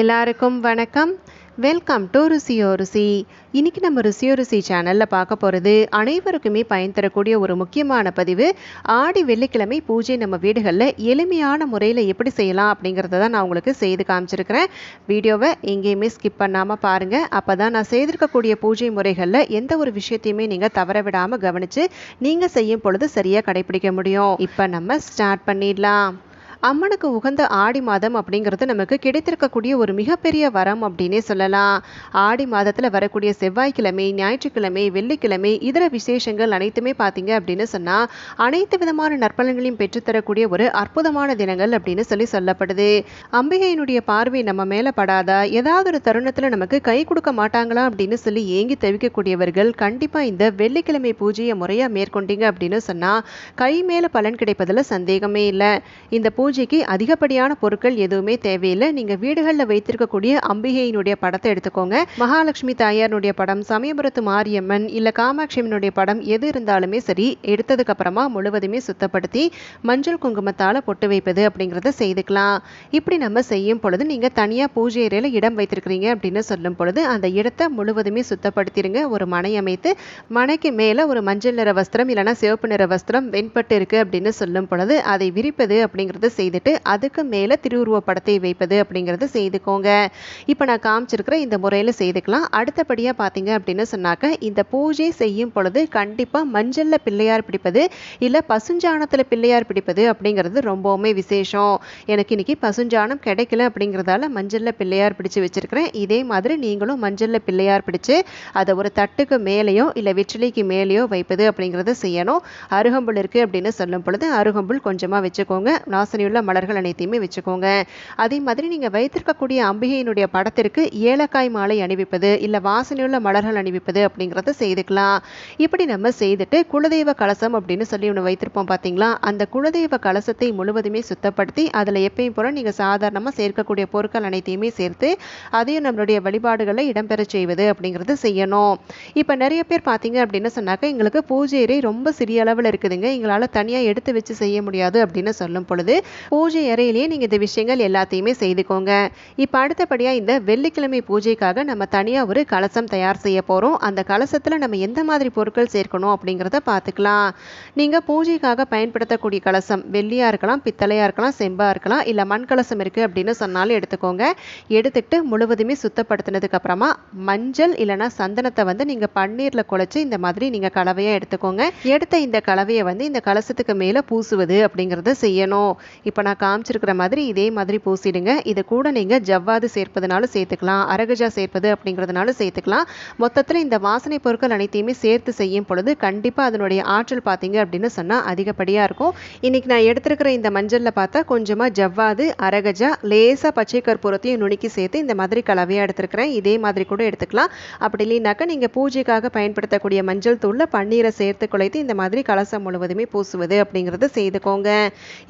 எல்லாருக்கும் வணக்கம். Welcome to ருசியோ ருசி இன்னைக்கு நம்ம ருசியோ ருசி சேனலில் பார்க்க போகிறது அனைவருக்குமே பயன் தரக்கூடிய ஒரு முக்கியமான பதிவு. ஆடி வெள்ளிக்கிழமை பூஜை நம்ம வீடுகளில் எளிமையான முறையில் எப்படி செய்யலாம் அப்படிங்கிறத தான் நான் உங்களுக்கு செய்து காமிச்சிருக்கிறேன். வீடியோவை எங்கேயுமே ஸ்கிப் பண்ணாமல் பாருங்கள் அப்போ தான் நான் செய்திருக்கக்கூடிய பூஜை முறைகளில் எந்த ஒரு விஷயத்தையுமே நீங்கள் தவற விடாமல் கவனித்து நீங்கள் செய்யும் பொழுது சரியாக கடைபிடிக்க முடியும். இப்போ நம்ம ஸ்டார்ட் பண்ணிடலாம். அம்மனுக்கு உகந்த ஆடி மாதம் அப்படிங்கிறது நமக்கு கிடைத்திருக்கக்கூடிய ஒரு மிகப்பெரிய வரம் அப்படின்னே சொல்லலாம். ஆடி மாதத்தில் வரக்கூடிய செவ்வாய்க்கிழமை ஞாயிற்றுக்கிழமை வெள்ளிக்கிழமை இதர விசேஷங்கள் அனைத்துமே பார்த்தீங்க அப்படின்னு சொன்னால் அனைத்து விதமான நற்பலன்களையும் பெற்றுத்தரக்கூடிய ஒரு அற்புதமான தினங்கள் அப்படின்னு சொல்லி சொல்லப்படுது. அம்பிகையினுடைய பார்வை நம்ம மேலே படாதா? ஏதாவது ஒரு தருணத்தில் நமக்கு கை கொடுக்க மாட்டாங்களா அப்படின்னு சொல்லி ஏங்கி தவிக்கக்கூடியவர்கள் கண்டிப்பாக இந்த வெள்ளிக்கிழமை பூஜையை முறையாக மேற்கொண்டீங்க அப்படின்னு சொன்னால் கை மேலே பலன் கிடைப்பதில் சந்தேகமே இல்லை. இந்த பூஜை பூஜைக்கு அதிகப்படியான பொருட்கள் எதுவுமே தேவையில்லை. நீங்கள் வீடுகளில் வைத்திருக்கக்கூடிய அம்பிகையினுடைய படத்தை எடுத்துக்கோங்க. மகாலட்சுமி தாயாருடைய படம் சமயபுரத்து மாரியம்மன் இல்லை காமாட்சியம்மனுடைய படம் எது இருந்தாலுமே சரி எடுத்ததுக்கு அப்புறமா முழுவதுமே சுத்தப்படுத்தி மஞ்சள் குங்குமத்தால் பொட்டு வைப்பது அப்படிங்கிறத செய்துக்கலாம். இப்படி நம்ம செய்யும் பொழுது நீங்கள் தனியாக பூஜை அறையில் இடம் வைத்திருக்கிறீங்க அப்படின்னு சொல்லும் பொழுது அந்த இடத்தை முழுவதுமே சுத்தப்படுத்திடுங்க ஒரு மனை அமைத்து மனைக்கு மேலே ஒரு மஞ்சள் நிற வஸ்திரம் இல்லைனா சிவப்பு நிற வஸ்திரம் வெண்பட்டு இருக்கு அப்படின்னு சொல்லும் பொழுது அதை விரிப்பது அப்படிங்கிறது செய்துட்டு அதுக்கு மேலே திருவுருவ படத்தை வைப்பது அப்படிங்கிறது செய்துக்கோங்க. இப்போ நான் காமிச்சிருக்கிற இந்த முறையில் செய்துக்கலாம். அடுத்தபடியாக பார்த்தீங்க அப்படின்னு சொன்னாக்க இந்த பூஜை செய்யும் பொழுது கண்டிப்பாக மஞ்சளில் பிள்ளையார் பிடிப்பது இல்லை பசுஞ்சாணத்தில் பிள்ளையார் பிடிப்பது அப்படிங்கிறது ரொம்பவுமே விசேஷம். எனக்கு இன்னைக்கு பசுஞ்சாணம் கிடைக்கல அப்படிங்கிறதால மஞ்சளில் பிள்ளையார் பிடிச்சு வச்சிருக்கிறேன். இதே மாதிரி நீங்களும் மஞ்சளில் பிள்ளையார் பிடிச்சு அதை ஒரு தட்டுக்கு மேலேயோ இல்லை வெற்றிலைக்கு மேலேயோ வைப்பது அப்படிங்கிறத செய்யணும். அருகம்புல் இருக்குது அப்படின்னு சொல்லும் பொழுது அருகம்புல் கொஞ்சமாக வச்சுக்கோங்க. உள்ள மலர்கள் அனைத்தையுமே வச்சுக்கோங்க. அதே மாதிரி நீங்கள் வைத்திருக்கக்கூடிய அம்பிகையினுடைய படத்திற்கு ஏலக்காய் மாலை அணிவிப்பது இல்லை வாசனையுள்ள மலர்கள் அணிவிப்பது அப்படிங்கிறத செய்துக்கலாம். இப்படி நம்ம செய்துட்டு குலதெய்வ கலசம் அப்படின்னு சொல்லி ஒன்று வைத்திருப்போம் பார்த்தீங்களா அந்த குலதெய்வ கலசத்தை முழுவதுமே சுத்தப்படுத்தி அதில் எப்பயும் போல நீங்கள் சாதாரணமாக சேர்க்கக்கூடிய பொருட்கள் அனைத்தையுமே சேர்த்து அதையும் நம்மளுடைய வழிபாடுகளை இடம்பெற செய்வது அப்படிங்கிறது செய்யணும். இப்போ நிறைய பேர் பார்த்தீங்க அப்படின்னு சொன்னாக்க எங்களுக்கு பூஜை அறை ரொம்ப சிறிய அளவில் இருக்குதுங்க. எங்களால் தனியாக எடுத்து வச்சு செய்ய முடியாது அப்படின்னு சொல்லும் பொழுது பூஜை அறையிலேயே நீங்கள் இந்த விஷயங்கள் எல்லாத்தையுமே செய்துக்கோங்க. இப்போ அடுத்தபடியாக இந்த வெள்ளிக்கிழமை பூஜைக்காக நம்ம தனியாக ஒரு கலசம் தயார் செய்ய போகிறோம் அந்த கலசத்தில் நம்ம எந்த மாதிரி பொருட்கள் சேர்க்கணும் அப்படிங்கிறத பார்த்துக்கலாம். நீங்கள் பூஜைக்காக பயன்படுத்தக்கூடிய கலசம் வெள்ளியாக இருக்கலாம் பித்தளையாக இருக்கலாம் செம்பாக இருக்கலாம் இல்லை மண் கலசம் இருக்குது அப்படின்னு சொன்னாலும் எடுத்துக்கோங்க. எடுத்துக்கிட்டு முழுவதுமே சுத்தப்படுத்தினதுக்கு அப்புறமா மஞ்சள் இல்லைனா சந்தனத்தை வந்து நீங்கள் பன்னீரில் குழைச்சி இந்த மாதிரி நீங்கள் கலவையாக எடுத்துக்கோங்க. எடுத்த இந்த கலவையை வந்து இந்த கலசத்துக்கு மேலே பூசுவது அப்படிங்கிறத செய்யணும். இப்போ நான் காமிச்சிருக்கிற மாதிரி இதே மாதிரி பூசிடுங்க. இதை கூட நீங்கள் ஜவ்வாது சேர்ப்பதுனாலும் சேர்த்துக்கலாம் அரகஜா சேர்ப்பது அப்படிங்கிறதுனாலும் சேர்த்துக்கலாம். மொத்தத்தில் இந்த வாசனை பொருட்கள் அனைத்தையுமே சேர்த்து செய்யும் பொழுது கண்டிப்பாக அதனுடைய ஆற்றல் பார்த்தீங்க அப்படின்னு சொன்னால் அதிகப்படியாக இருக்கும். இன்னைக்கு நான் எடுத்திருக்கிற இந்த மஞ்சளில் பார்த்தா கொஞ்சமாக ஜவ்வாது அரகஜா லேசாக பச்சை கற்பூரத்தையும் நுணுக்கி சேர்த்து இந்த மாதிரி கலவையாக எடுத்துருக்கிறேன். இதே மாதிரி கூட எடுத்துக்கலாம். அப்படி இல்லைனாக்கா நீங்கள் பூஜைக்காக பயன்படுத்தக்கூடிய மஞ்சள் தூளில் பன்னீரை சேர்த்து குழைத்து இந்த மாதிரி கலசம் முழுவதுமே பூசுவது அப்படிங்கிறத செய்துக்கோங்க.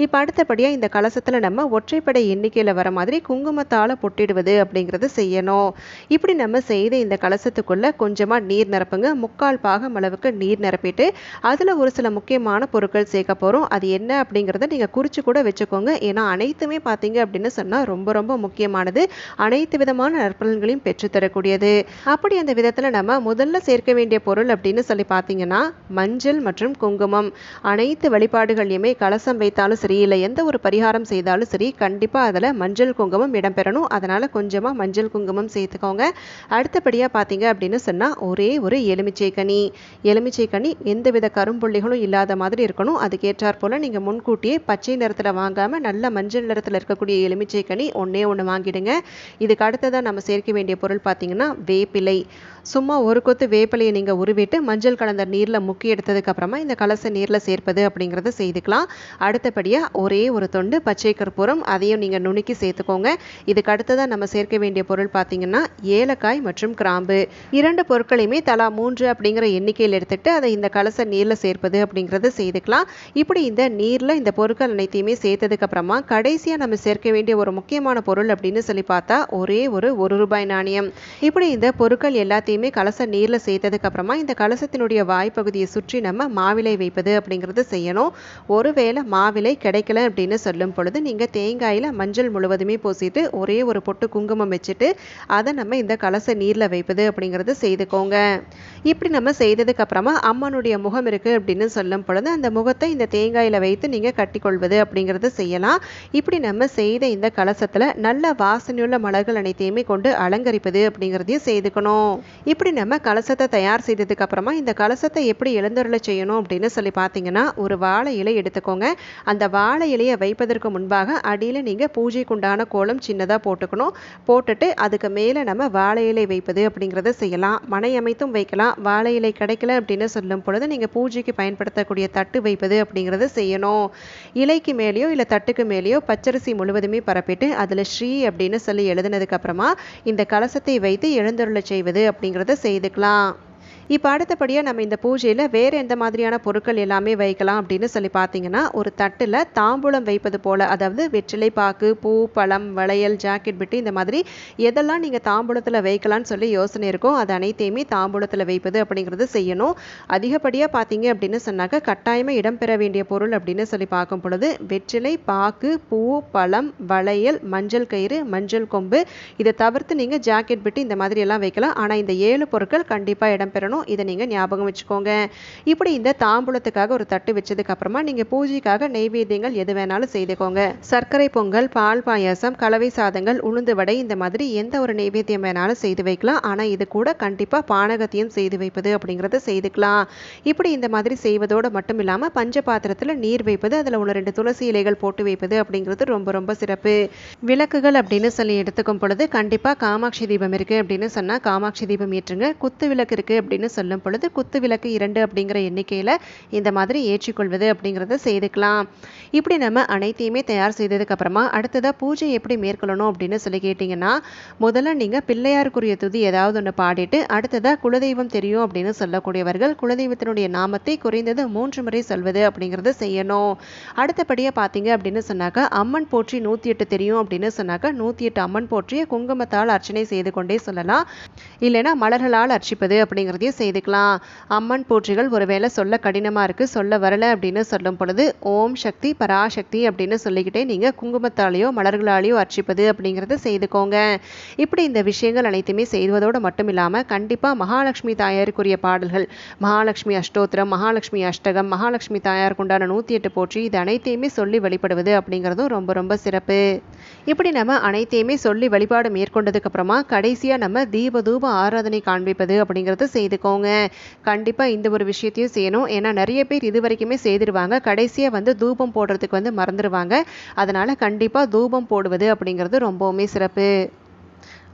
இப்போ அடுத்தபடி படிப்படியாக இந்த கலசத்தில் நம்ம ஒற்றைப்படை எண்ணிக்கையில் வர மாதிரி குங்குமத்தால் பொட்டிடுவது அப்படிங்கிறது செய்யணும். இப்படி நம்ம செய்த இந்த கலசத்துக்குள்ளே கொஞ்சமாக நீர் நிரப்புங்க. முக்கால் பாகம் அளவுக்கு நீர் நிரப்பிட்டு அதில் ஒரு சில முக்கியமான பொருட்கள் சேர்க்க போகிறோம் அது என்ன அப்படிங்கிறத நீங்கள் குறித்து கூட வச்சுக்கோங்க. ஏன்னா அனைத்துமே பார்த்தீங்க அப்படின்னு சொன்னால் ரொம்ப ரொம்ப முக்கியமானது. அனைத்து விதமான நற்பலன்களையும் பெற்றுத்தரக்கூடியது அப்படி அந்த விதத்தில் நம்ம முதல்ல சேர்க்க வேண்டிய பொருள் அப்படின்னு சொல்லி பார்த்தீங்கன்னா மஞ்சள் மற்றும் குங்குமம். அனைத்து வழிபாடுகளையுமே கலசம் வைத்தாலும் சரி இல்லை எந்த ஒரு ஒரு பரிகாரம் செய்தாலும் சரி கண்டிப்பாக அதில் மஞ்சள் குங்குமம் இடம்பெறணும். அதனால் கொஞ்சமாக மஞ்சள் குங்குமம் சேர்த்துக்கோங்க. அடுத்தபடியாக பார்த்தீங்க அப்படின்னு சொன்னால் ஒரே ஒரு எலுமிச்சை கனி. எலுமிச்சை கனி எந்தவித கரும்புள்ளிகளும் இல்லாத மாதிரி இருக்கணும். அதுக்கேற்றாற் போல் நீங்கள் முன்கூட்டியே பச்சை நிறத்தில் வாங்காமல் நல்ல மஞ்சள் நிறத்தில் இருக்கக்கூடிய எலுமிச்சை கனி ஒன்றே ஒன்று வாங்கிடுங்க. இதுக்கு அடுத்ததாக நம்ம சேர்க்க வேண்டிய பொருள் பார்த்தீங்கன்னா வேப்பிலை. சும்மா ஒரு கொத்து வேப்பிலையை நீங்கள் உருவிட்டு மஞ்சள் கலந்த நீரில் முக்கி எடுத்ததுக்கு அப்புறமா இந்த கலச நீரில் சேர்ப்பது அப்படிங்கிறத செய்துக்கலாம். அடுத்தபடியாக ஒரே ஒரு தொண்டு பச்சை கற்பூரம் அதையும் நீங்கள் நுணுக்கி சேர்த்துக்கோங்க. இதுக்கு அடுத்ததாக நம்ம சேர்க்க வேண்டிய பொருள் பார்த்தீங்கன்னா ஏலக்காய் மற்றும் கிராம்பு. இரண்டு பொருட்களையுமே தலா மூன்று அப்படிங்கிற எண்ணிக்கையில் எடுத்துகிட்டு அதை இந்த கலச நீரில் சேர்ப்பது அப்படிங்கிறத செய்துக்கலாம். இப்படி இந்த நீரில் இந்த பொருட்கள் அனைத்தையுமே சேர்த்ததுக்கு அப்புறமா கடைசியாக நம்ம சேர்க்க வேண்டிய ஒரு முக்கியமான பொருள் அப்படின்னு சொல்லி பார்த்தா ஒரே ஒரு ஒரு ரூபாய் நாணயம். இப்படி இந்த பொருட்கள் எல்லாத்தையும் எல்லாத்தையுமே கலச நீரில் சேர்த்ததுக்கு அப்புறமா இந்த கலசத்தினுடைய வாய்ப்பகுதியை சுற்றி நம்ம மாவிலை வைப்பது அப்படிங்கிறது செய்யணும். ஒருவேளை மாவிலை கிடைக்கல அப்படின்னு சொல்லும் பொழுது நீங்கள் தேங்காயில் மஞ்சள் முழுவதுமே பூசிட்டு ஒரே ஒரு பொட்டு குங்குமம் வச்சுட்டு அதை நம்ம இந்த கலச நீரில் வைப்பது அப்படிங்கிறது செய்துக்கோங்க. இப்படி நம்ம செய்ததுக்கு அப்புறமா அம்மனுடைய முகம் இருக்குது அப்படின்னு சொல்லும் பொழுது அந்த முகத்தை இந்த தேங்காயில் வைத்து நீங்கள் கட்டிக்கொள்வது அப்படிங்கிறது செய்யலாம். இப்படி நம்ம செய்த இந்த கலசத்தில் நல்ல வாசனையுள்ள மலர்கள் அனைத்தையுமே கொண்டு அலங்கரிப்பது அப்படிங்கிறதையும் செய்துக்கணும். இப்படி நம்ம கலசத்தை தயார் செய்ததுக்கு அப்புறமா இந்த கலசத்தை எப்படி எழுந்தருளை செய்யணும் அப்படின்னு சொல்லி பார்த்தீங்கன்னா ஒரு வாழை இலை எடுத்துக்கோங்க. அந்த வாழை இலையை வைப்பதற்கு முன்பாக அடியில் நீங்கள் பூஜைக்குண்டான கோலம் சின்னதாக போட்டுக்கணும். போட்டுட்டு அதுக்கு மேலே நம்ம வாழை இலை வைப்பது அப்படிங்கிறத செய்யலாம். மனை அமைத்தும் வைக்கலாம். வாழை இலை கிடைக்கல அப்படின்னு சொல்லும் பொழுது நீங்கள் பூஜைக்கு பயன்படுத்தக்கூடிய தட்டு வைப்பது அப்படிங்கிறத செய்யணும். இலைக்கு மேலேயோ இல்லை தட்டுக்கு மேலேயோ பச்சரிசி முழுவதுமே பரப்பிட்டு அதில் ஸ்ரீ அப்படின்னு சொல்லி எழுதுனதுக்கப்புறமா இந்த கலசத்தை வைத்து எழுந்தருளை செய்வது அப்படிங்கிறத செய்துக்கலாம். இப்போ அடுத்தபடியாக நம்ம இந்த பூஜையில் வேறு எந்த மாதிரியான பொருட்கள் எல்லாமே வைக்கலாம் அப்படின்னு சொல்லி பார்த்தீங்கன்னா ஒரு தட்டில் தாம்பூலம் வைப்பது போல் அதாவது வெற்றிலை பாக்கு பூ பழம் வளையல் ஜாக்கெட் பெட்டி இந்த மாதிரி எதெல்லாம் நீங்கள் தாம்பூலத்தில் வைக்கலாம்னு சொல்லி யோசனை இருக்கோ அது அனைத்தையுமே தாம்பூலத்தில் வைப்பது அப்படிங்கிறது செய்யணும். அதிகப்படியாக பார்த்தீங்க அப்படின்னு சொன்னாக்க கட்டாயமாக இடம்பெற வேண்டிய பொருள் அப்படின்னு சொல்லி பார்க்கும் பொழுது வெற்றிலை பாக்கு பூ பழம் வளையல் மஞ்சள் கயிறு மஞ்சள் கொம்பு இதை தவிர்த்து நீங்கள் ஜாக்கெட் பெட்டி இந்த மாதிரி எல்லாம் வைக்கலாம். ஆனால் இந்த ஏழு பொருட்கள் கண்டிப்பாக இடம்பெறணும் இதை நீங்கள் ஞாபகம் வச்சுக்கோங்க. இப்படி இந்த தாம்பூலத்துக்காக ஒரு தட்டு வச்சதுக்கு அப்புறமா நீங்கள் பூஜைக்காக நெய்வேத்தியங்கள் எது வேணாலும் செய்துக்கோங்க. சர்க்கரை பொங்கல் பால் பாயாசம் கலவை சாதங்கள் உளுந்து வடை இந்த மாதிரி எந்த ஒரு நெய்வேத்தியம் வேணாலும் செய்து வைக்கலாம். ஆனால் இது கூட கண்டிப்பாக பானகத்தையும் செய்து வைப்பது அப்படிங்கிறத செய்துக்கலாம். இப்படி இந்த மாதிரி செய்வதோடு மட்டும் இல்லாமல் பஞ்ச பாத்திரத்தில் நீர் வைப்பது அதில் உள்ள ரெண்டு துளசி இலைகள் போட்டு வைப்பது அப்படிங்கிறது ரொம்ப ரொம்ப சிறப்பு. விளக்குகள் அப்படின்னு சொல்லி எடுத்துக்கும் பொழுது கண்டிப்பாக காமாட்சி தீபம் இருக்குது அப்படின்னு சொன்னால் காமாட்சி தீபம் ஏற்றுங்க. குத்து விளக்கு இருக்குது அப்படின்னு அப்படின்னு சொல்லும் பொழுது குத்து விளக்கு இரண்டு அப்படிங்கிற எண்ணிக்கையில் இந்த மாதிரி ஏற்றிக்கொள்வது அப்படிங்கிறத செய்துக்கலாம். இப்படி நம்ம அனைத்தையுமே தயார் செய்ததுக்கப்புறமா அடுத்ததாக பூஜை எப்படி மேற்கொள்ளணும் அப்படின்னு சொல்லி கேட்டிங்கன்னா முதல்ல நீங்கள் பிள்ளையாருக்குரிய துதி ஏதாவது ஒன்று பாடிட்டு அடுத்ததாக குலதெய்வம் தெரியும் அப்படின்னு சொல்லக்கூடியவர்கள் குலதெய்வத்தினுடைய நாமத்தை குறைந்தது மூன்று முறை சொல்வது அப்படிங்கிறத செய்யணும். அடுத்தபடியாக பார்த்தீங்க அப்படின்னு சொன்னாக்கா அம்மன் போற்றி நூற்றி எட்டு தெரியும் அப்படின்னு சொன்னாக்கா நூற்றி எட்டு அம்மன் போற்றிய குங்குமத்தால் அர்ச்சனை செய்து கொண்டே சொல்லலாம். இல்லைன்னா மலர்களால் அர்ச்சிப்பது அப்படிங்கிறதையும் செய்துக்கலாம். அம்மன் போற்றிகள் ஒருவேளை சொல்ல கடினமாக இருக்குது சொல்ல வரல அப்படின்னு சொல்லும் பொழுது ஓம் சக்தி பராசக்தி அப்படின்னு சொல்லிக்கிட்டே நீங்கள் குங்குமத்தாலேயோ மலர்களாலேயோ அர்ச்சிப்பது அப்படிங்கிறத செய்துக்கோங்க. இப்படி இந்த விஷயங்கள் அனைத்துமே செய்வதோடு மட்டும் இல்லாமல் கண்டிப்பாக மகாலட்சுமி தாயாருக்குரிய பாடல்கள் மகாலட்சுமி அஷ்டோத்திரம் மகாலட்சுமி அஷ்டகம் மகாலட்சுமி தாயாருக்கு உண்டான நூற்றி எட்டு போற்றி இது அனைத்தையுமே சொல்லி வழிபடுவது அப்படிங்கிறதும் ரொம்ப ரொம்ப சிறப்பு. இப்படி நம்ம அனைத்தையுமே சொல்லி வழிபாடு மேற்கொண்டதுக்கு அப்புறமா கடைசியாக நம்ம தீப தூப ஆராதனை காண்பிப்பது அப்படிங்கிறத வச்சுக்கோங்க. கண்டிப்பாக இந்த ஒரு விஷயத்தையும் செய்யணும். ஏன்னா நிறைய பேர் இது வரைக்குமே செய்திருவாங்க. கடைசியாக வந்து தூபம் போடுறதுக்கு வந்து மறந்துடுவாங்க அதனால் கண்டிப்பாக தூபம் போடுவது அப்படிங்கிறது ரொம்பவுமே சிறப்பு.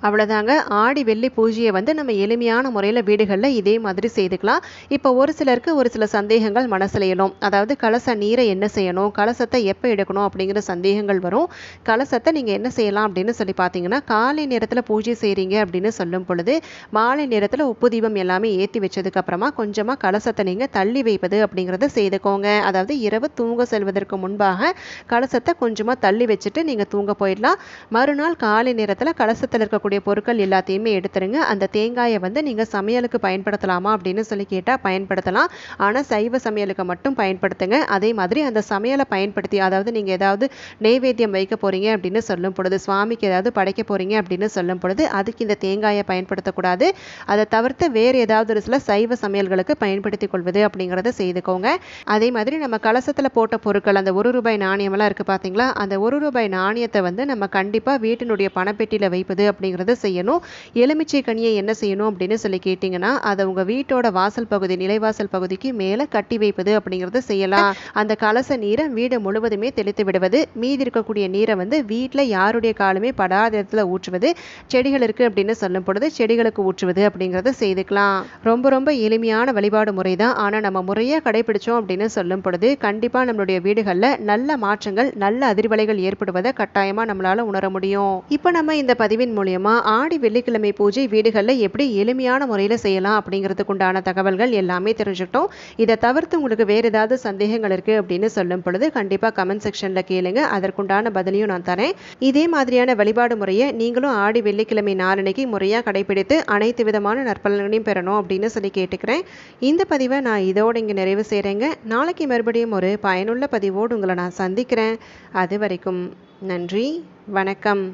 அவ்வளோதாங்க ஆடி வெள்ளி பூஜையை வந்து நம்ம எளிமையான முறையில் வீடுகளில் இதே மாதிரி செய்துக்கலாம். இப்போ ஒரு சிலருக்கு ஒரு சில சந்தேகங்கள் மனசில் எழும். அதாவது கலச நீரை என்ன செய்யணும்? கலசத்தை எப்போ எடுக்கணும்? அப்படிங்கிற சந்தேகங்கள் வரும். கலசத்தை நீங்கள் என்ன செய்யலாம் அப்படின்னு சொல்லி பார்த்தீங்கன்னா காலை நேரத்தில் பூஜை செய்கிறீங்க அப்படின்னு சொல்லும் பொழுது மாலை நேரத்தில் உப்பு தீபம் எல்லாமே ஏற்றி வச்சதுக்கப்புறமா கொஞ்சமாக கலசத்தை நீங்கள் தள்ளி வைப்பது அப்படிங்கிறத செய்துக்கோங்க. அதாவது இரவு தூங்க செல்வதற்கு முன்பாக கலசத்தை கொஞ்சமாக தள்ளி வச்சுட்டு நீங்கள் தூங்க போயிடலாம். மறுநாள் காலை நேரத்தில் கலசத்தில் இருக்கக்கூடிய பொருட்கள் எல்லாத்தையுமே எடுத்துருங்க. அந்த தேங்காயை வந்து நீங்கள் சமையலுக்கு பயன்படுத்தலாமா அப்படின்னு சொல்லி கேட்டால் பயன்படுத்தலாம். ஆனால் சைவ சமையலுக்கு மட்டும் பயன்படுத்துங்க. அதே மாதிரி அந்த சமையலை பயன்படுத்தி அதாவது நீங்கள் ஏதாவது நெய்வேத்தியம் வைக்க போகிறீங்க அப்படின்னு சொல்லும் பொழுது சுவாமிக்கு ஏதாவது படைக்க போகிறீங்க அப்படின்னு சொல்லும் பொழுது அதுக்கு இந்த தேங்காயை பயன்படுத்தக்கூடாது. அதை தவிர்த்து வேறு ஏதாவது ஒரு சில சைவ சமையல்களுக்கு பயன்படுத்தி கொள்வது அப்படிங்கிறத செய்துக்கோங்க. அதே மாதிரி நம்ம கலசத்தில் போட்ட பொருட்கள் அந்த ஒரு ரூபாய் நாணயமெல்லாம் இருக்குது பார்த்தீங்களா அந்த ஒரு ரூபாய் நாணயத்தை வந்து நம்ம கண்டிப்பாக வீட்டினுடைய பணப்பெட்டியில் வைப்பது அப்படிங்கிற செய்யணும். எலுமிச்சை கனியை என்ன செய்யணும் அப்படின்னு சொல்லி கேட்டிங்கன்னா அதை உங்கள் வீட்டோட வாசல் பகுதி நிலைவாசல் பகுதிக்கு மேலே கட்டி வைப்பது அப்படிங்கிறத செய்யலாம். அந்த கலச நீரை வீடு முழுவதுமே தெளித்து விடுவது. மீதி இருக்கக்கூடிய நீரை வந்து வீட்டில் யாருடைய காலுமே படாத இடத்துல ஊற்றுவது. செடிகள் இருக்குது அப்படின்னு சொல்லும் பொழுது செடிகளுக்கு ஊற்றுவது அப்படிங்கிறத செய்துக்கலாம். ரொம்ப ரொம்ப எளிமையான வழிபாடு முறை தான் ஆனால் நம்ம முறையாக கடைபிடிச்சோம் அப்படின்னு சொல்லும் பொழுது கண்டிப்பாக நம்மளுடைய வீடுகளில் நல்ல மாற்றங்கள் நல்ல அதிர்வலைகள் ஏற்படுவதை கட்டாயமாக நம்மளால் உணர முடியும். இப்போ நம்ம இந்த பதிவின் மூலியமாக மூலமாக ஆடி வெள்ளிக்கிழமை பூஜை வீடுகளில் எப்படி எளிமையான முறையில் செய்யலாம் அப்படிங்கிறதுக்கு உண்டான தகவல்கள் எல்லாமே தெரிஞ்சுக்கிட்டோம். இதை தவிர்த்து உங்களுக்கு வேறு ஏதாவது சந்தேகங்கள் இருக்குது அப்படின்னு சொல்லும் பொழுது கண்டிப்பாக கமெண்ட் செக்ஷனில் கேளுங்க. அதற்குண்டான பதிலையும் நான் தரேன். இதே மாதிரியான வழிபாடு முறையை நீங்களும் ஆடி வெள்ளிக்கிழமை நாளன்னைக்கு முறையாக கடைபிடித்து அனைத்து விதமான நற்பலன்களையும் பெறணும் அப்படின்னு சொல்லி கேட்டுக்கிறேன். இந்த பதிவை நான் இதோடு இங்கே நிறைவு செய்கிறேங்க நாளைக்கு மறுபடியும் ஒரு பயனுள்ள பதிவோடு உங்களை நான் சந்திக்கிறேன். அது வரைக்கும் நன்றி வணக்கம்.